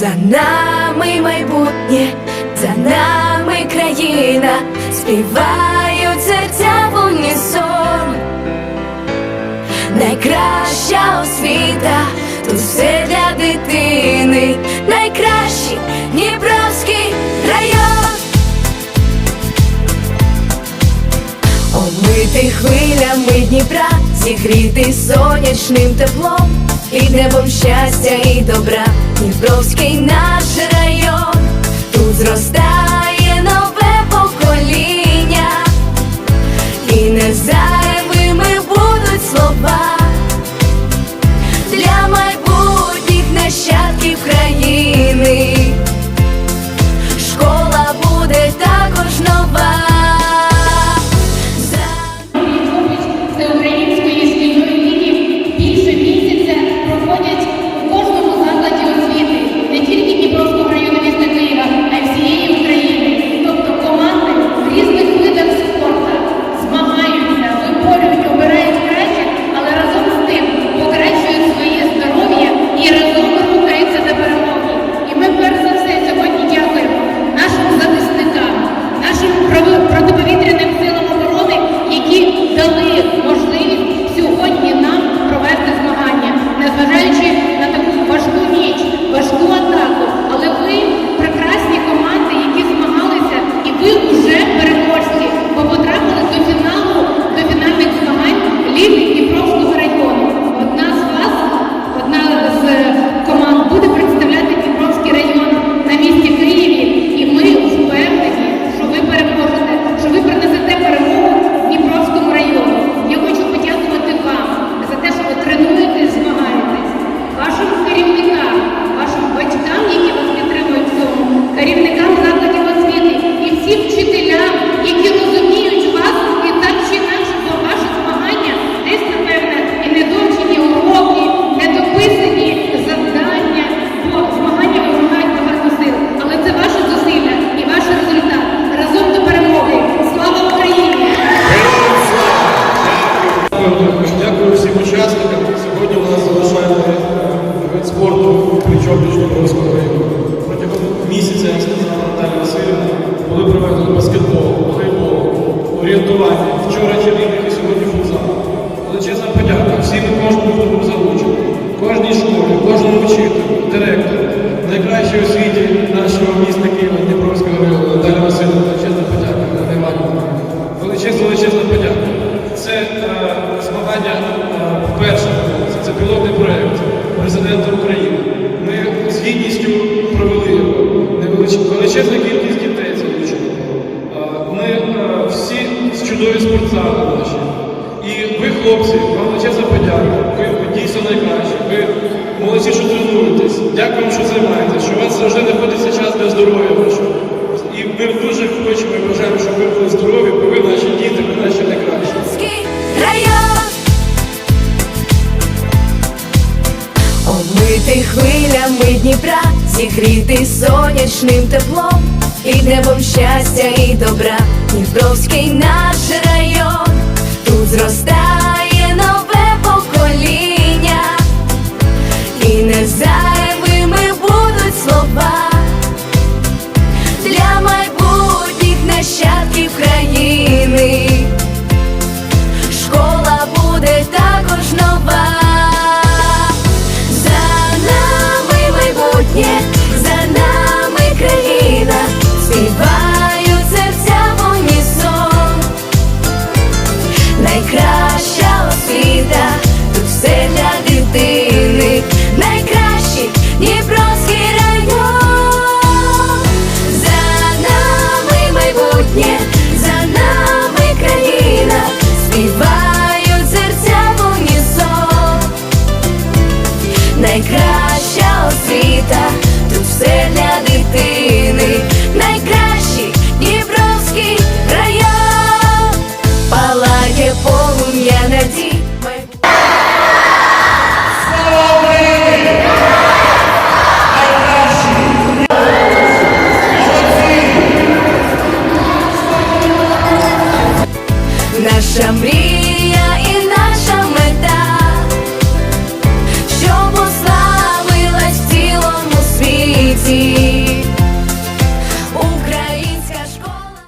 За нами майбутнє, за нами країна, співають серця в унісон. Найкраща освіта, тут все для дитини, найкращий Дніпровський район. Омити хвилями Дніпра, зігріти сонячним теплом, під небом щастя і добра, Дніпровський наш район, тут зростає проходять Дякую всім учасникам. Сьогодні у нас залишається вид спорту плечо-пліч Дніпровського району. Протягом місяця, як сказала Наталя Васильівна, були проведені баскетбол, волейбол, орієнтування. Вчора чоловік і сьогодні футзал. Величезна подяка всім і кожному, хто був залучений. Кожній школі, кожному вчителю, директору, найкращій освіті нашого міста Києва, Дніпровського району, Наталя Васильівна, величезна подяка. Величезна, величезна подяка. Величезна кількість дітей залучено. Е, Ми е, всі чудові спортзали наші. І ви, хлопці, вам величезна подяка. Ви, ви дійсно найкращі. Ви молодці, що тренуєтесь. Дякуємо, що займаєтесь, що у вас завжди знаходиться час для здоров'я вашого. І ми дуже хочемо і бажаємо, щоб ви були здорові, бо ви наші діти, ви наші найкращі. Омити хвилями Дніпра, зігріти сонячним теплом, і небом щастя і добра, Дніпровський наш район, майбутнє, за нами країна, співають серця в унісон. Найкраща освіта,